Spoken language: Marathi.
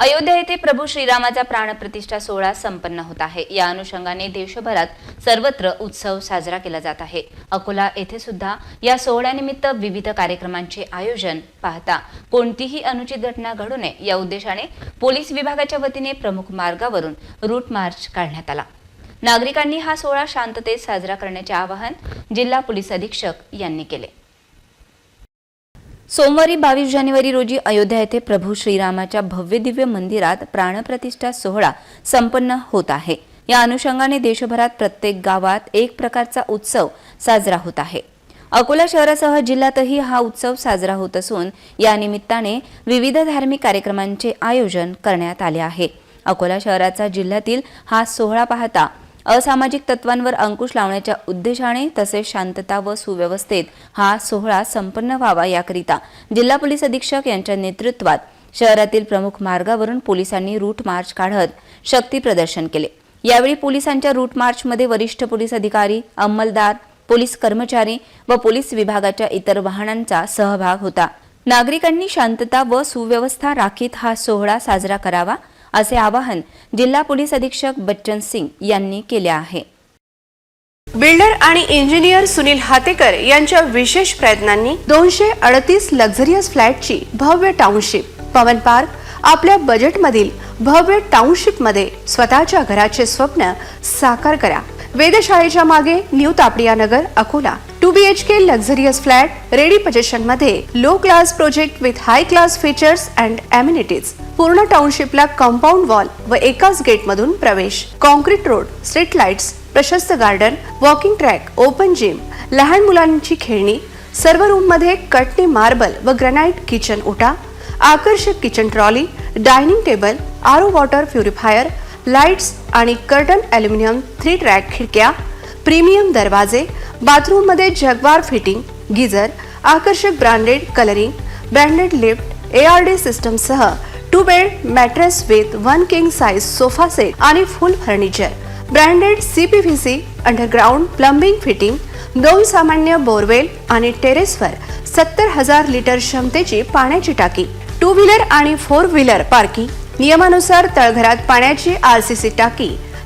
अयोध्या येथे प्रभू श्रीरामाचा प्राणप्रतिष्ठा सोहळा संपन्न होत आहे. या अनुषंगाने देशभरात सर्वत्र उत्सव साजरा केला जात आहे. अकोला येथे सुद्धा या सोहळ्यानिमित्त विविध कार्यक्रमांचे आयोजन पाहता कोणतीही अनुचित घटना घडू नये या उद्देशाने पोलीस विभागाच्या वतीने प्रमुख मार्गावरून रूट मार्च काढण्यात आला. नागरिकांनी हा सोहळा शांततेत साजरा करण्याचे आवाहन जिल्हा पोलीस अधीक्षक यांनी केले. सोमवारी बावीस जानेवारी रोजी अयोध्या येथे प्रभू श्रीरामाच्या भव्य दिव्य मंदिरात प्राणप्रतिष्ठा सोहळा संपन्न होत आहे. या अनुषंगाने देशभरात प्रत्येक गावात एक प्रकारचा उत्सव साजरा होत आहे. अकोला शहरासह जिल्ह्यातही हा उत्सव साजरा होत असून या निमित्ताने विविध धार्मिक कार्यक्रमांचे आयोजन करण्यात आले आहे. अकोला शहराचा जिल्ह्यातील हा सोहळा पाहता असामाजिक तत्वांवर अंकुश लावण्याच्या उद्देशाने तसेच शांतता व सुव्यवस्थेत हा सोहळा संपन्न व्हावा याकरिता जिल्हा पोलीस अधीक्षक यांच्या नेतृत्वात शहरातील प्रमुख मार्गावरून पोलिसांनी रूट मार्च काढत शक्ती प्रदर्शन केले. यावेळी पोलिसांच्या रूट मार्चमध्ये वरिष्ठ पोलीस अधिकारी अंमलदार पोलीस कर्मचारी व पोलीस विभागाच्या इतर वाहनांचा सहभाग होता. नागरिकांनी शांतता व सुव्यवस्था राखीत हा सोहळा साजरा करावा असे आवाहन जिल्हा पोलीस अधीक्षक बच्चन सिंग यांनी केले आहे. बिल्डर आणि इंजिनियर सुनील हातेकर यांच्या विशेष प्रयत्नांनी दोनशे अडतीस लक्झरियस फ्लॅटची भव्य टाउनशिप पवन पार्क आपल्या बजेटमधील भव्य टाउनशिपमध्ये स्वतःच्या घराचे स्वप्न साकार करा. वेधशाळेच्या मागे new Tapadia Nagar Akola. Two B H K luxurious flat ready पजेशनमध्ये मध्ये low class project with high class features and amenities पूर्ण टाउनशिपला कंपाऊंड वॉल व एकाच गेटमधून प्रवेश. कॉन्क्रीट रोड स्ट्रीट लाईट्स प्रशस्त garden walking track open gym लहान मुलांची खेळणी सर्व रूममध्ये कटनी मार्बल व ग्रॅनाइट किचन ओटा आकर्षक kitchen trolley dining table R O water purifier lights आणि कर्टन अल्युमिनियम थ्री ट्रॅक खिडक्या प्रीमियम दरवाजे बाथरूममध्ये जगवार फिटिंग गिझर आकर्षक branded colouring branded lift A R D सिस्टमसह two bed mattress with one king size sofa set आणि full furniture branded C P V C underground plumbing fitting दोन सामान्य बोरवेल आणि टेरेसवर सत्तर हजार लिटर क्षमतेची पाण्याची टाकी टू व्हीलर आणि फोर व्हीलर पार्किंग नियमानुसार तळघरात पाण्याची आर सी सी टाकी